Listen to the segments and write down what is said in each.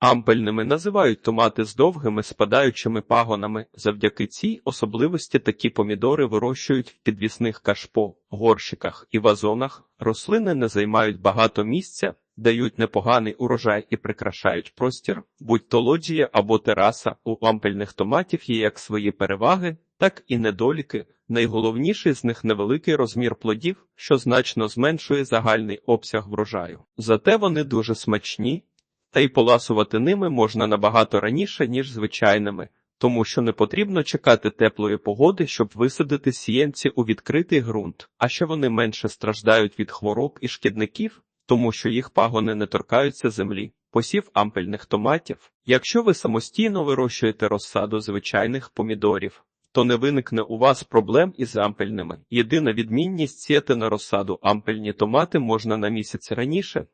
Ампельними називають томати з довгими спадаючими пагонами. Завдяки цій особливості такі помідори вирощують в підвісних кашпо, горщиках і вазонах. Рослини не займають багато місця, дають непоганий урожай і прикрашають простір, будь то лоджія або тераса. У ампельних томатів є як свої переваги, так і недоліки. Найголовніший з них невеликий розмір плодів, що значно зменшує загальний обсяг врожаю. Зате вони дуже смачні, та й поласувати ними можна набагато раніше, ніж звичайними, тому що не потрібно чекати теплої погоди, щоб висадити сіянці у відкритий ґрунт, а ще вони менше страждають від хвороб і шкідників, тому що їх пагони не торкаються землі. Посів ампельних томатів. Якщо ви самостійно вирощуєте розсаду звичайних помідорів, то не виникне у вас проблем із ампельними. Єдина відмінність сіяти на розсаду ампельні томати можна на місяць раніше.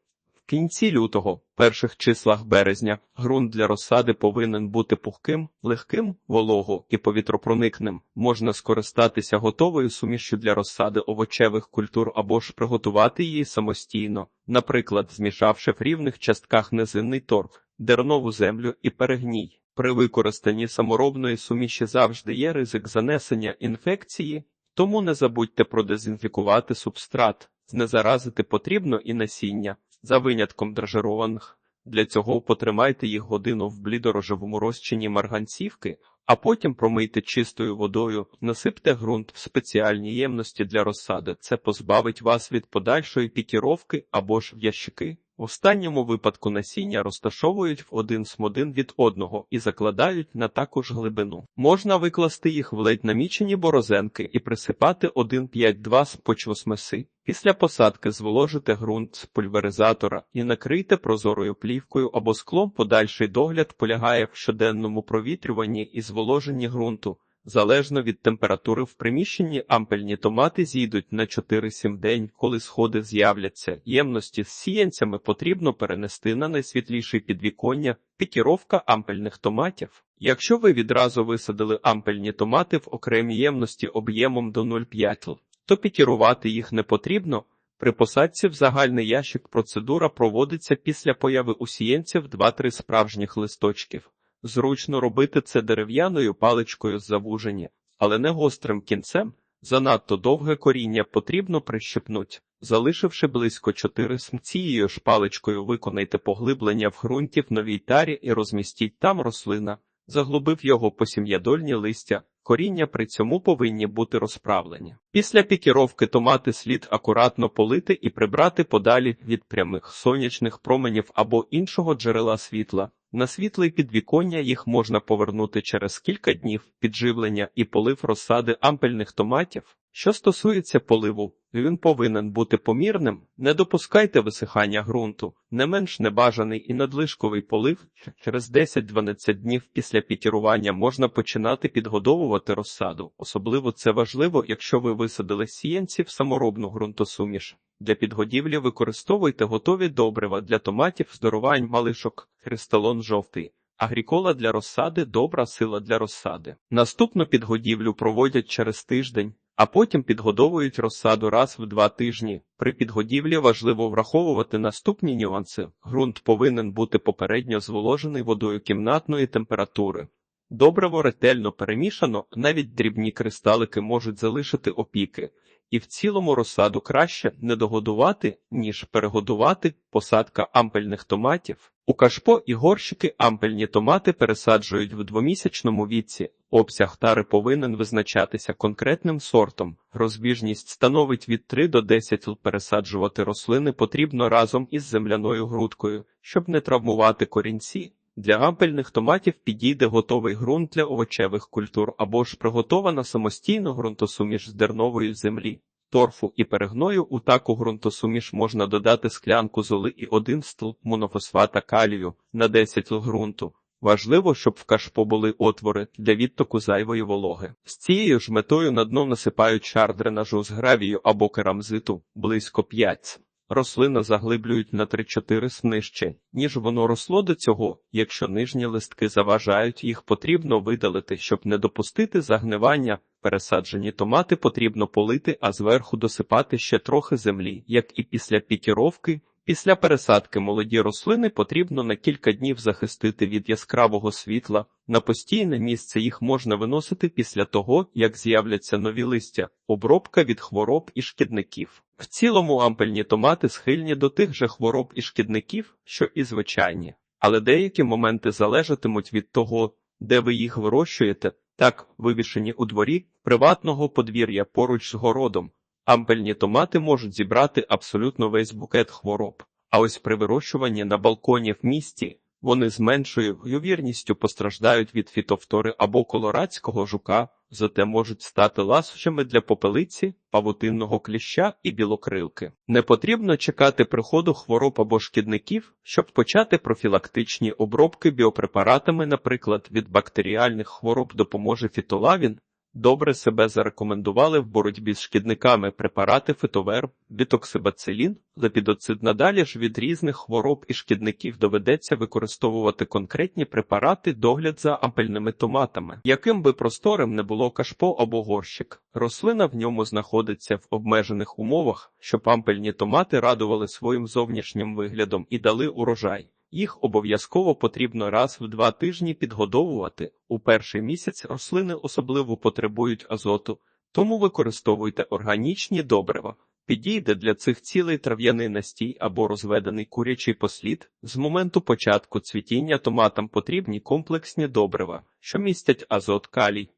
Кінці лютого, перших числах березня, ґрунт для розсади повинен бути пухким, легким, волого і повітропроникним. Можна скористатися готовою сумішю для розсади овочевих культур або ж приготувати її самостійно, наприклад, змішавши в рівних частках низинний торф, дернову землю і перегній. При використанні саморобної суміші завжди є ризик занесення інфекції, тому не забудьте продезінфікувати субстрат, знезаразити потрібно і насіння, за винятком дражированих. Для цього потримайте їх годину в блідорожевому розчині марганцівки, а потім промийте чистою водою, насипте ґрунт в спеціальні ємності для розсади. Це позбавить вас від подальшої пікіровки або ж в ящики. В останньому випадку насіння розташовують в один смодин від одного і закладають на таку ж глибину. Можна викласти їх в ледь намічені борозенки і присипати 1,5-2 з почвосмеси. Після посадки зволожите ґрунт з пульверизатора і накрийте прозорою плівкою або склом. Подальший догляд полягає в щоденному провітрюванні і зволоженні ґрунту. Залежно від температури в приміщенні ампельні томати зійдуть на 4-7 день, коли сходи з'являться. Ємності з сіянцями потрібно перенести на найсвітліший підвіконня, пікіровка ампельних томатів. Якщо ви відразу висадили ампельні томати в окремій ємності об'ємом до 0,5 л, то пікірувати їх не потрібно. При посадці в загальний ящик процедура проводиться після появи у сіянців 2-3 справжніх листочків. Зручно робити це дерев'яною паличкою з завуження, але не гострим кінцем. Занадто довге коріння потрібно прищепнуть. Залишивши близько 4 см цією ж паличкою виконайте поглиблення в ґрунті в новій тарі і розмістіть там рослина, заглубив його по сім'ядольні листя. Коріння при цьому повинні бути розправлені. Після пікіровки томати слід акуратно полити і прибрати подалі від прямих сонячних променів або іншого джерела світла. На світле підвіконня їх можна повернути через кілька днів підживлення і полив розсади ампельних томатів. Що стосується поливу, він повинен бути помірним, не допускайте висихання ґрунту, не менш небажаний і надлишковий полив через 10-12 днів після пікірування можна починати підгодовувати розсаду. Особливо це важливо, якщо ви висадили сіянці в саморобну ґрунтосуміш. Для підгодівлі використовуйте готові добрива для томатів, здоровань, малишок, кристалон жовтий. Агрікола для розсади добра сила для розсади. Наступну підгодівлю проводять через тиждень, а потім підгодовують розсаду раз в два тижні. При підгодівлі важливо враховувати наступні нюанси. Ґрунт повинен бути попередньо зволожений водою кімнатної температури. Добриво ретельно перемішано, навіть дрібні кристалики можуть залишити опіки. І в цілому розсаду краще не догодувати, ніж перегодувати посадка ампельних томатів. У кашпо і горщики ампельні томати пересаджують в двомісячному віці. Обсяг тари повинен визначатися конкретним сортом. Розбіжність становить від 3 до 10 л. Пересаджувати рослини потрібно разом із земляною грудкою, щоб не травмувати корінці. Для ампельних томатів підійде готовий ґрунт для овочевих культур або ж приготована самостійно ґрунтосуміш з дернової землі, торфу і перегною. У таку ґрунтосуміш можна додати склянку золи і один столб монофосфата калію на 10 л ґрунту. Важливо, щоб в кашпо були отвори для відтоку зайвої вологи. З цією ж метою на дно насипають шар дренажу з гравію або керамзиту близько 5 Рослина заглиблюють на 3-4 снижче нижче, ніж воно росло до цього. Якщо нижні листки заважають, їх потрібно видалити, щоб не допустити загнивання. Пересаджені томати потрібно полити, а зверху досипати ще трохи землі, як і після пікіровки. Після пересадки молоді рослини потрібно на кілька днів захистити від яскравого світла. На постійне місце їх можна виносити після того, як з'являться нові листя, обробка від хвороб і шкідників. В цілому ампельні томати схильні до тих же хвороб і шкідників, що і звичайні, але деякі моменти залежатимуть від того, де ви їх вирощуєте, так вивішені у дворі приватного подвір'я поруч з городом. Ампельні томати можуть зібрати абсолютно весь букет хвороб. А ось при вирощуванні на балконі в місті вони з меншою ймовірністю постраждають від фітофтори або колорадського жука, зате можуть стати ласощами для попелиці, павутинного кліща і білокрилки. Не потрібно чекати приходу хвороб або шкідників, щоб почати профілактичні обробки біопрепаратами, наприклад, від бактеріальних хвороб допоможе фітолавін, добре себе зарекомендували в боротьбі з шкідниками препарати фитовер, бітоксибацилін, лепідоцид. Надалі ж від різних хвороб і шкідників доведеться використовувати конкретні препарати догляд за ампельними томатами. Яким би просторим не було кашпо або горщик, рослина в ньому знаходиться в обмежених умовах, щоб ампельні томати радували своїм зовнішнім виглядом і дали урожай. Їх обов'язково потрібно раз в два тижні підгодовувати. У перший місяць рослини особливо потребують азоту, тому використовуйте органічні добрива. Підійде для цих цілей трав'яний настій або розведений курячий послід. З моменту початку цвітіння томатам потрібні комплексні добрива, що містять азот калій,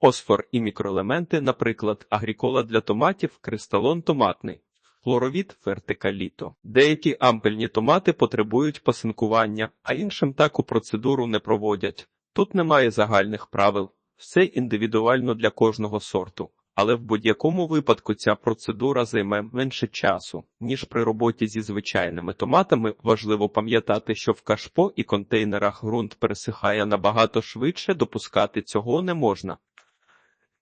фосфор і мікроелементи, наприклад, агрікола для томатів, кристалон томатний. Хлоровід фертикаліто. Деякі ампельні томати потребують пасинкування, а іншим таку процедуру не проводять. Тут немає загальних правил, все індивідуально для кожного сорту. Але в будь-якому випадку ця процедура займе менше часу, ніж при роботі зі звичайними томатами. Важливо пам'ятати, що в кашпо і контейнерах ґрунт пересихає набагато швидше, допускати цього не можна.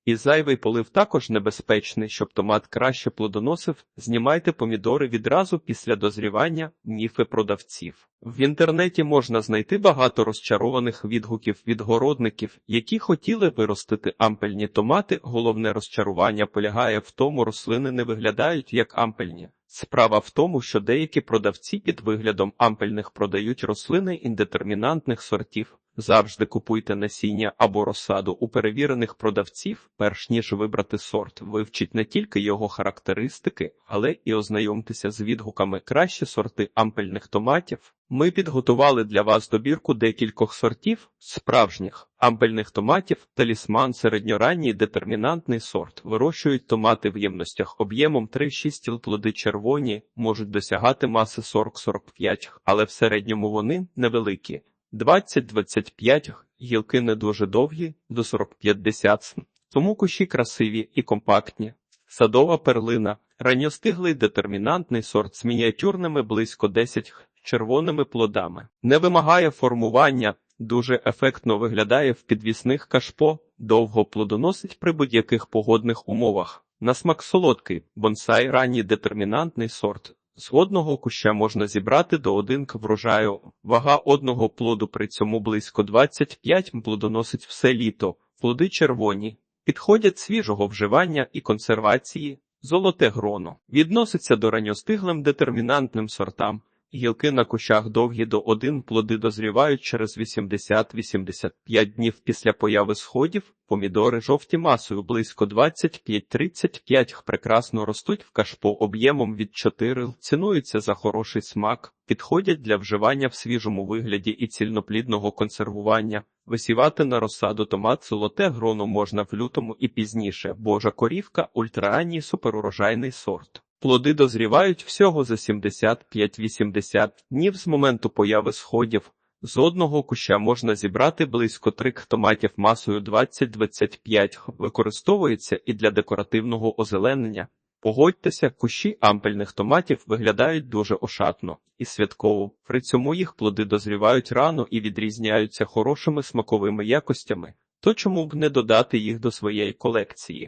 І зайвий полив також небезпечний, щоб томат краще плодоносив. Знімайте помідори відразу після дозрівання, міфи продавців. В інтернеті можна знайти багато розчарованих відгуків від городників, які хотіли виростити ампельні томати. Головне розчарування полягає в тому, рослини не виглядають як ампельні. Справа в тому, що деякі продавці під виглядом ампельних продають рослини індетермінантних сортів. Завжди купуйте насіння або розсаду у перевірених продавців, перш ніж вибрати сорт. Вивчіть не тільки його характеристики, але і ознайомтеся з відгуками кращі сорти ампельних томатів. Ми підготували для вас добірку декількох сортів справжніх ампельних томатів, талісман середньоранній детермінантний сорт. Вирощують томати в ємностях об'ємом 3-6 тіл плоди червоні, можуть досягати маси 40-45, але в середньому вони невеликі. 20-25 гілки не дуже довгі, до 40-50 тому кущі красиві і компактні. Садова перлина, ранньостиглий детермінантний сорт з мініатюрними близько 10 червоними плодами. Не вимагає формування, дуже ефектно виглядає в підвісних кашпо, довго плодоносить при будь-яких погодних умовах. На смак солодкий, бонсай ранній детермінантний сорт. З одного куща можна зібрати до один врожаю. Вага одного плоду при цьому близько 25 плодоносить все літо. Плоди червоні, підходять свіжого вживання і консервації. Золоте гроно відноситься до ранньостиглим детермінантним сортам. Гілки на кущах довгі до 1, плоди дозрівають через 80-85 днів після появи сходів, помідори жовті масою близько 25-35 прекрасно ростуть в кашпо об'ємом від 4, цінуються за хороший смак, підходять для вживання в свіжому вигляді і цільноплідного консервування. Висівати на розсаду томат золоте гроно можна в лютому і пізніше, божа корівка ультраранній суперурожайний сорт. Плоди дозрівають всього за 75-80 днів з моменту появи сходів. З одного куща можна зібрати близько 3 томатів масою 20-25, використовується і для декоративного озеленення. Погодьтеся, кущі ампельних томатів виглядають дуже ошатно і святково, при цьому їх плоди дозрівають рано і відрізняються хорошими смаковими якостями, то чому б не додати їх до своєї колекції?